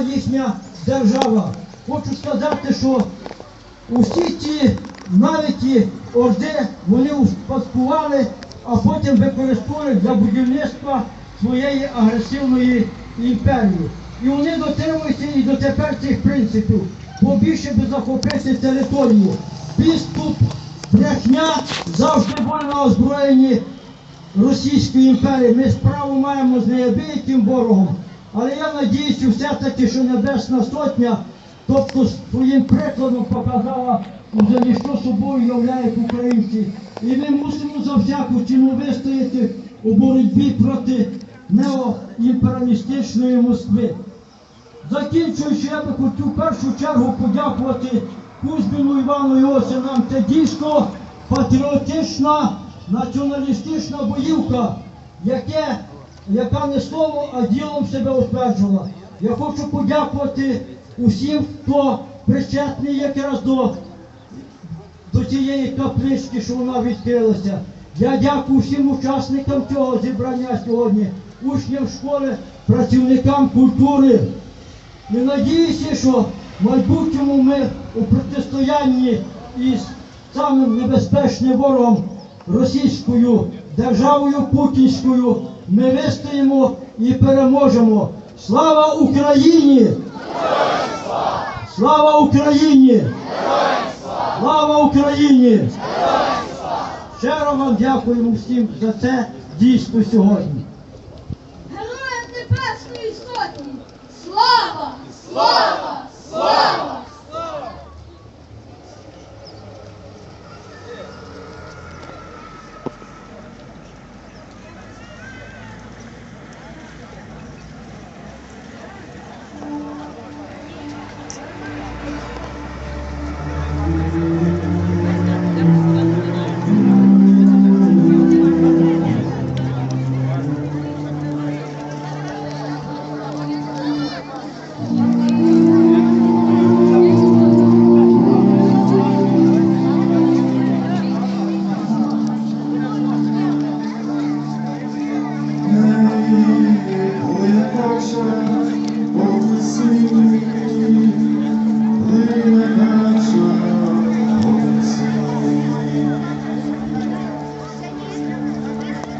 їхня держава. Хочу сказати, що усі ті навіть орди вони успадкували, а потім використовували для будівництва своєї агресивної імперії. І вони дотримуються і дотепер цих принципів. Побільше би захопити територію. Підступ, брехня завжди були на озброєнні Російської імперії. Ми справу маємо з неабияким ворогом. Але я надіюся все-таки, що Небесна Сотня, тобто своїм прикладом показала взагалі, що собою являють українці. І ми мусимо за всяку ціну вистояти у боротьбі проти неоімперіалістичної Москви. Закінчуючи, я би хотів в першу чергу подякувати Кузьміну Івану і ось нам. Це дійсно патріотична націоналістична боївка, яке, яка не слово, а ділом себе утверджувала. Я хочу подякувати усім, хто причетний якраз до, до цієї каплички, що вона відкрилася. Я дякую всім учасникам цього зібрання сьогодні, учням школи, працівникам культури. І надіюся, що в майбутньому ми у протистоянні із самим небезпечним ворогом російською державою путінською ми вистоїмо і переможемо. Слава Україні! Слава Україні! Слава Україні! Щиро вам дякуємо всім за це дійство сьогодні. Героям Небесної Сотні! Слава! Слава! should I